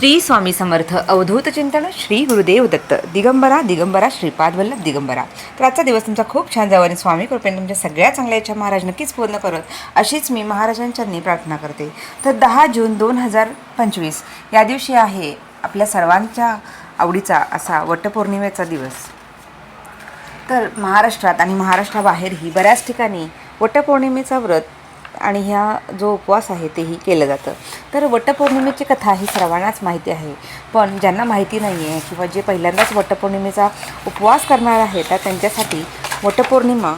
श्री स्वामी समर्थ अवधूत चिंतन श्री गुरुदेव दत्त दिगंबरा दिगंबरा श्रीपाद वल्लभ दिगंबरा. तर आजचा दिवस तुमचा खूप छान जावा आणि स्वामी कृपेने तुमच्या सगळ्या चांगल्या इच्छा महाराज नक्कीच पूर्ण करत अशीच मी महाराजांच्यांनी प्रार्थना करते. तर दहा जून दोन हजार पंचवीस या दिवशी आहे आपल्या सर्वांच्या आवडीचा असा वटपौर्णिमेचा दिवस. तर महाराष्ट्रात आणि महाराष्ट्राबाहेरही बऱ्याच ठिकाणी वटपौर्णिमेचा व्रत आणि ह्या जो उपवास आहे तेही केलं जातं. तर वटपौर्णिमेची कथा ही सर्वांनाच माहिती आहे. पण ज्यांना माहिती नाही आहे किंवा जे पहिल्यांदाच वटपौर्णिमेचा उपवास करणार आहे तर त्यांच्यासाठी वटपौर्णिमा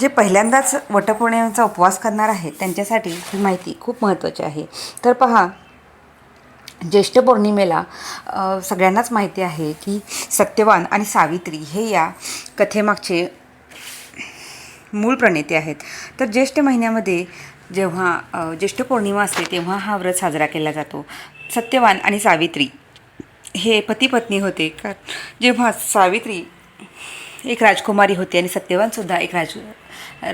जे पहिल्यांदाच वटपौर्णिमेचा उपवास करणार आहेत त्यांच्यासाठी ही माहिती खूप महत्त्वाची आहे. तर पहा ज्येष्ठ पौर्णिमेला सगळ्यांनाच माहिती आहे की सत्यवान आणि सावित्री हे या कथेमागचे मूळ प्रणेते आहेत. तर ज्येष्ठ महिन्यामध्ये जेव्हा ज्येष्ठ पौर्णिमा असते तेव्हा हा व्रत साजरा केला जातो. सत्यवान आणि सावित्री हे पती पत्नी होते. का जेव्हा सावित्री एक राजकुमारी होती आणि सत्यवानसुद्धा एक राज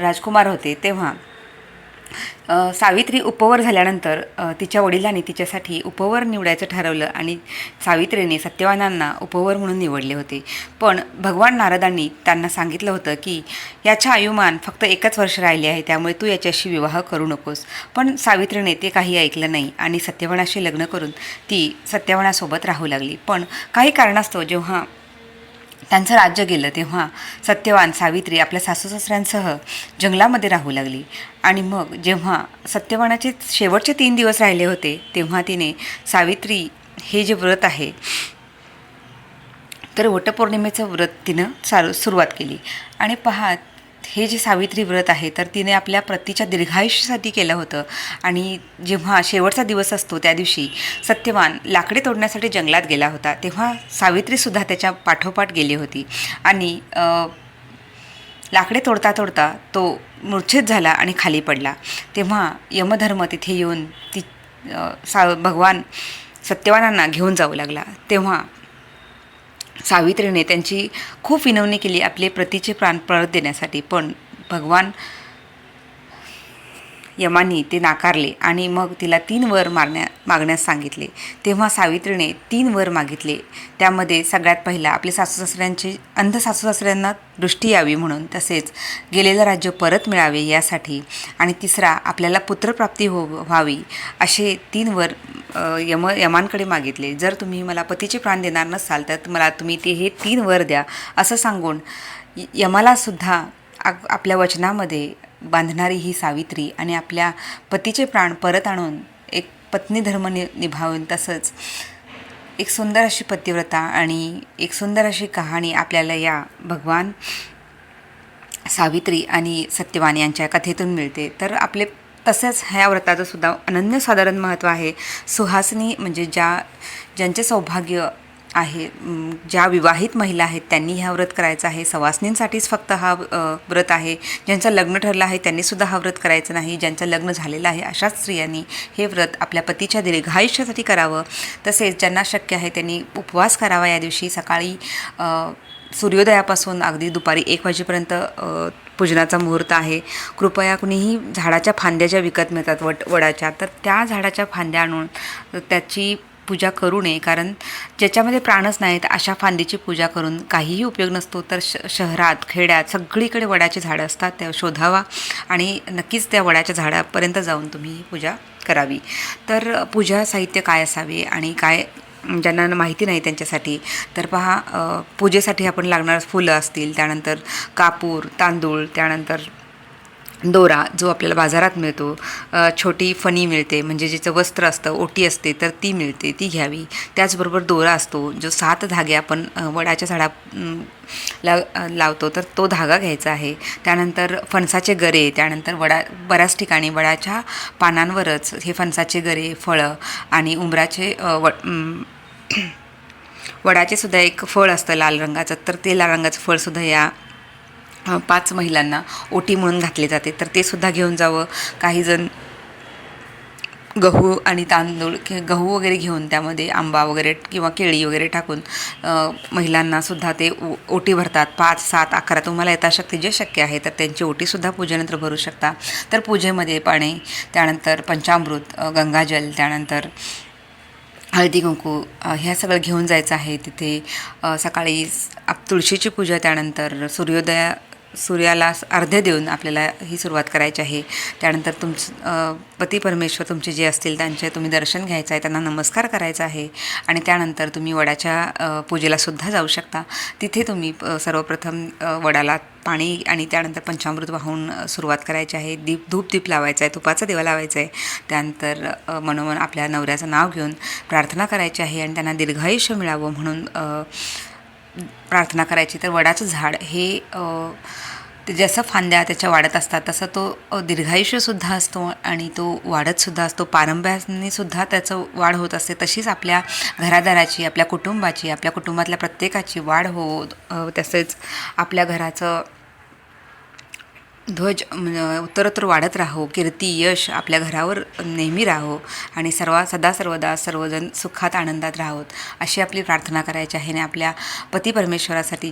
राजकुमार होते तेव्हा सावित्री उपवर झाल्यानंतर तिच्या वडिलांनी तिच्यासाठी उपवर निवडायचं ठरवलं आणि सावित्रीने सत्यवानांना उपवर म्हणून निवडले होते. पण भगवान नारदांनी त्यांना सांगितलं होतं की याच्या आयुमान फक्त एकच वर्ष राहिले आहे त्यामुळे तू याच्याशी विवाह करू नकोस. पण सावित्रीने ते काही ऐकलं नाही आणि सत्यवानाशी लग्न करून ती सत्यवानासोबत राहू लागली. पण काही कारणास्तव जेव्हा त्यांचं राज्य गेलं तेव्हा सत्यवान सावित्री आपल्या सासू सासऱ्यांसह जंगलामध्ये राहू लागली. आणि मग जेव्हा सत्यवानाचे शेवटचे तीन दिवस राहिले होते तेव्हा तिने सावित्री हे जे व्रत आहे तर वटपौर्णिमेचं व्रत तिनं चालू सुरुवात केली. आणि पहा हे जे सावित्री व्रत आहे तर तिने आपल्या पतीच्या दीर्घायुष्यासाठी केलं होतं. आणि जेव्हा शेवटचा दिवस असतो त्या दिवशी सत्यवान लाकडे तोडण्यासाठी जंगलात गेला होता तेव्हा सावित्रीसुद्धा त्याच्या पाठोपाठ गेली होती. आणि लाकडे तोडता तोडता तो मूर्छित झाला आणि खाली पडला. तेव्हा यमधर्म तिथे येऊन ती सा भगवान सत्यवानांना घेऊन जाऊ लागला. तेव्हा सावित्रीने त्यांची खूप विनवणी केली आपले प्रतीचे प्राण परत देण्यासाठी. पण भगवान यमानी ते नाकारले आणि मग तिला तीन वर मारण्या मागण्यास सांगितले. तेव्हा सावित्रीने तीन वर मागितले. त्यामध्ये सगळ्यात पहिला आपले सासूसासऱ्यांची अंध सासूसासऱ्यांना दृष्टी यावी म्हणून तसेच गेलेलं राज्य परत मिळावे यासाठी आणि तिसरा आपल्याला पुत्रप्राप्ती हो व्हावी असे तीन वर यम यमांकडे मागितले. जर तुम्ही मला पतीचे प्राण देणार नसाल तर मला तुम्ही ते हे तीन वर द्या असं सांगून य- यमालासुद्धा आपल्या वचनामध्ये बांधणारी ही सावित्री आणि आपल्या पतीचे प्राण परत आणून एक पत्नी धर्म नि निभावून तसंच एक सुंदर अशी पतिव्रता आणि एक सुंदर अशी कहाणी आपल्याला या भगवान सावित्री आणि सत्यवान यांच्या कथेतून मिळते. तर आपले तसेच ह्या व्रताचं सुद्धा अनन्यसाधारण महत्त्व आहे. सुहासनी म्हणजे ज्या ज्यांचे सौभाग्य आहे. ज्या विवाहित महिला आहेत त्यांनी ह्या व्रत करायचं आहे. सवासनींसाठीच फक्त हा व्रत आहे. ज्यांचं लग्न ठरलं आहे त्यांनीसुद्धा हा व्रत करायचं नाही. ज्यांचं लग्न झालेलं आहे अशाच स्त्रियांनी हे व्रत आपल्या पतीच्या दीर्घायुष्यासाठी करावं. तसेच ज्यांना शक्य आहे त्यांनी उपवास करावा या दिवशी. सकाळी सूर्योदयापासून अगदी दुपारी एक वाजेपर्यंत पूजनाचा मुहूर्त आहे. कृपया कुणीही झाडाच्या फांद्या ज्या विकत मिळतात वट वडाच्या तर त्या झाडाच्या फांद्या आणून त्याची पूजा करू नये कारण ज्याच्यामध्ये प्राणच नाहीत अशा फांदीची पूजा करून काहीही उपयोग नसतो तर श शहरात खेड्यात सगळीकडे वडाची झाडं असतात त्या शोधावा आणि नक्कीच त्या वडाच्या झाडापर्यंत जाऊन तुम्ही ही पूजा करावी. तर पूजा साहित्य काय असावे आणि काय ज्यांना माहिती नाही त्यांच्यासाठी तर पहा पूजेसाठी आपण लागणार फुलं असतील त्यानंतर कापूर तांदूळ त्यानंतर दोरा जो आपल्याला बाजारात मिळतो छोटी फणी मिळते म्हणजे जिचं वस्त्र असतं ओटी असते तर ती मिळते ती घ्यावी. त्याचबरोबर दोरा असतो जो सात धागे आपण वडाच्या झाडा ला लावतो तर तो धागा घ्यायचा आहे. त्यानंतर फणसाचे गरे त्यानंतर वडा बऱ्याच ठिकाणी वडाच्या पानांवरच हे फणसाचे गरे फळं आणि उंबराचे व वडाचे सुद्धा एक फळ असतं लाल रंगाचं तर ते लाल रंगाचं फळसुद्धा या पाच महिलांना ओटी म्हणून घातले जाते. तर ते सुद्धा घेऊन जावं. काही जण गहू आणि तांदूळ कि गहू वगैरे घेऊन त्यामध्ये आंबा वगैरे किंवा केळी वगैरे टाकून महिलांनासुद्धा ते ओ ओटी भरतात. पाच सात अकरा तुम्हाला यथाशक्ती जे शक्य आहे तर त्यांची ओटीसुद्धा पूजेनंतर भरू शकता. तर पूजेमध्ये पाणी त्यानंतर पंचामृत गंगाजल त्यानंतर हळदी कुंकू ह्या सगळं घेऊन जायचं आहे तिथे. सकाळी आप तुळशीची पूजा त्यानंतर सूर्योदया सूर्याला अर्ध्य देऊन आपल्याला ही सुरुवात करायची आहे. त्यानंतर तुम पती परमेश्वर तुमचे जे असतील त्यांचे तुम्ही दर्शन घ्यायचं आहे त्यांना नमस्कार करायचा आहे. आणि त्यानंतर तुम्ही वडाच्या पूजेलासुद्धा पूजेला सुद्धा जाऊ शकता. तिथे तुम्ही सर्वप्रथम वडाला पाणी आणि त्यानंतर पंचामृत वाहून सुरुवात करायची आहे. दीप धूप दीप लावायचा आहे तुपाचा दिवा लावायचा आहे त्यानंतर मनोमन आपल्या नवऱ्याचं नाव घेऊन प्रार्थना करायची आहे आणि त्यांना दीर्घायुष्य मिळावं म्हणून प्रार्थना करायची. तर वडाचं झाड हे ते जसं फांद्या त्याच्या वाढत असतात तसं तो दीर्घायुष्यसुद्धा असतो आणि तो वाढतसुद्धा असतो. पारंब्यानेसुद्धा त्याचं वाढ होत असते. तशीच आपल्या घरादाराची आपल्या कुटुंबाची आपल्या कुटुंबातल्या प्रत्येकाची वाढ हो तसेच आपल्या घराचं ध्वज म्हणजे उत्तरोत्तर वाढत राहो कीर्ती यश आपल्या घरावर नेहमी राहो आणि सर्व सदा सर्वदा सर्वजण सुखात आनंदात राहोत. अशी आपली प्रार्थना करायची आहे आणि आपल्या पती परमेश्वरासाठी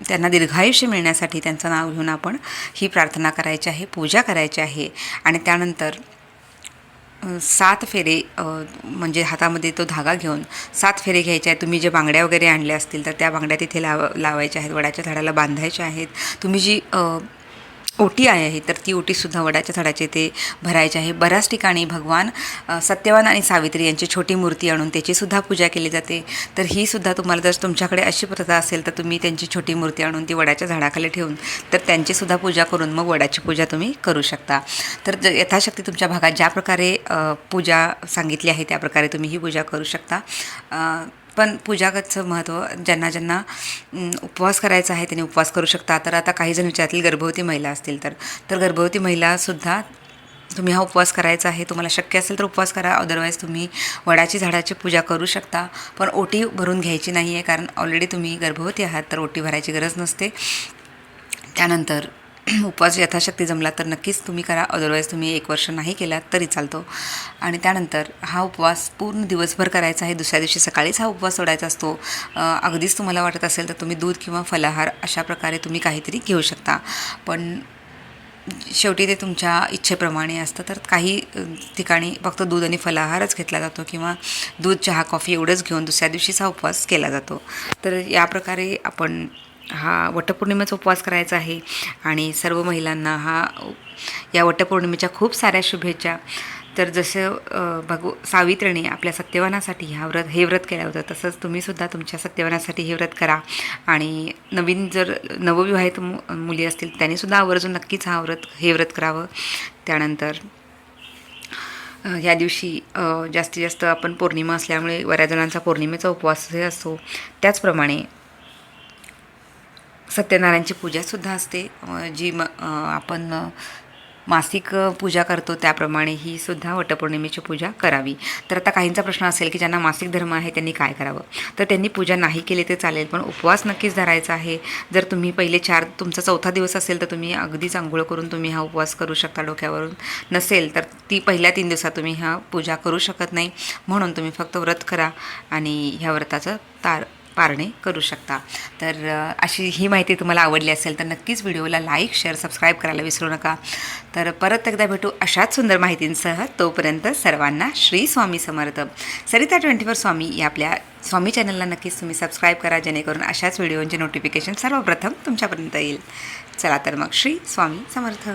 त्यांना दीर्घायुष्य मिळण्यासाठी त्यांचं नाव घेऊन आपण ही प्रार्थना करायची आहे पूजा करायची आहे. आणि त्यानंतर सात फेरे म्हणजे हातामध्ये तो धागा घेऊन सात फेरे घ्यायचे आहेत. तुम्ही जे बांगड्या वगैरे आणल्या असतील तर त्या बांगड्या तिथे लाव लावायच्या आहेत. वडाच्या झाडाला बांधायच्या आहेत. तुम्ही जी ओटी आहे तर ती ओटीसुद्धा वडाच्या झाडाचे ते भरायचे आहे. बऱ्याच ठिकाणी भगवान सत्यवान आणि सावित्री यांची छोटी मूर्ती आणून त्याचीसुद्धा पूजा केली जाते. तर ही सुद्धा तुम्हाला जर तुमच्याकडे अशी प्रथा असेल तर तुम्ही त्यांची छोटी मूर्ती आणून ती वडाच्या झाडाखाली ठेवून तर त्यांचीसुद्धा पूजा करून मग वडाची पूजा तुम्ही करू शकता. तर ज यथाशक्ती तुमच्या भागात ज्या प्रकारे पूजा सांगितली आहे त्या प्रकारे तुम्ही ही पूजा करू शकता. पण पूजागतचं महत्त्व ज्यांना ज्यांना उपवास करायचा आहे त्यांनी उपवास करू शकता. तर आता काही जण विचारतील गर्भवती महिला असतील तर. तर गर्भवती महिलासुद्धा तुम्ही हा उपवास करायचा आहे तुम्हाला शक्य असेल तर उपवास करा. अदरवाईज तुम्ही वडाची झाडाची पूजा करू शकता. पण ओटी भरून घ्यायची नाही आहे कारण ऑलरेडी तुम्ही गर्भवती आहात तर ओटी भरायची गरज नसते. त्यानंतर उपवास यथाशक्ती जमला तर नक्कीच तुम्ही करा. अदरवाईज तुम्ही एक वर्ष नाही केलात तरी चालतो. आणि त्यानंतर हा उपवास पूर्ण दिवसभर करायचा आहे. दुसऱ्या दिवशी सकाळीच हा उपवास सोडायचा असतो. अगदीच तुम्हाला वाटत असेल तर तुम्ही दूध किंवा फलाहार अशा प्रकारे तुम्ही काहीतरी घेऊ शकता. पण शेवटी ते तुमच्या इच्छेप्रमाणे असतं. तर काही ठिकाणी फक्त दूध आणि फलाहारच घेतला जातो किंवा दूध चहा कॉफी एवढंच घेऊन दुसऱ्या दिवशीचा हा उपवास केला जातो. तर या प्रकारे आपण हा वटपौर्णिमेचा उपवास करायचा आहे आणि सर्व महिलांना हा या वटपौर्णिमेच्या खूप साऱ्या शुभेच्छा. तर जसं भगव सावित्रीने आपल्या सत्यवानासाठी हा व्रत हे व्रत केलं होतं तसंच तुम्हीसुद्धा तुमच्या सत्यवानासाठी हे व्रत करा. आणि नवीन जर नवविवाहित मु मुली असतील त्यांनीसुद्धा आवर्जून नक्कीच हा व्रत हे व्रत करावं. त्यानंतर ह्या दिवशी जास्तीत जास्त आपण पौर्णिमा असल्यामुळे बऱ्याच जणांचा पौर्णिमेचा उपवासही असतो. त्याचप्रमाणे सत्यनारायणची पूजासुद्धा असते. जी म आपण मासिक पूजा करतो त्याप्रमाणे ही सुद्धा वटपौर्णिमेची पूजा करावी. तर आता काहींचा प्रश्न असेल की ज्यांना मासिक धर्म आहे त्यांनी काय करावं? तर त्यांनी पूजा नाही केली ते चालेल पण उपवास नक्कीच धरायचा आहे. जर तुम्ही पहिले चार तुमचा चौथा दिवस असेल तर तुम्ही अगदीच आंघोळ करून तुम्ही हा उपवास करू शकता डोक्यावरून. नसेल तर ती पहिल्या तीन दिवसात तुम्ही हा पूजा करू शकत नाही. म्हणून तुम्ही फक्त व्रत करा आणि ह्या व्रताचं तार पारणे करू शकता. तर अशी ही माहिती तुम्हाला आवडली असेल तर नक्कीच व्हिडिओला लाईक शेअर सबस्क्राईब करायला विसरू नका. तर परत एकदा भेटू अशाच सुंदर माहितींसह. तोपर्यंत सर्वांना श्री स्वामी समर्थ. सरिता ट्वेंटी फोर स्वामी या आपल्या स्वामी चॅनलला नक्कीच तुम्ही सबस्क्राईब करा जेणेकरून अशाच व्हिडिओंचे नोटिफिकेशन सर्वप्रथम तुमच्यापर्यंत येईल. चला तर मग श्री स्वामी समर्थ.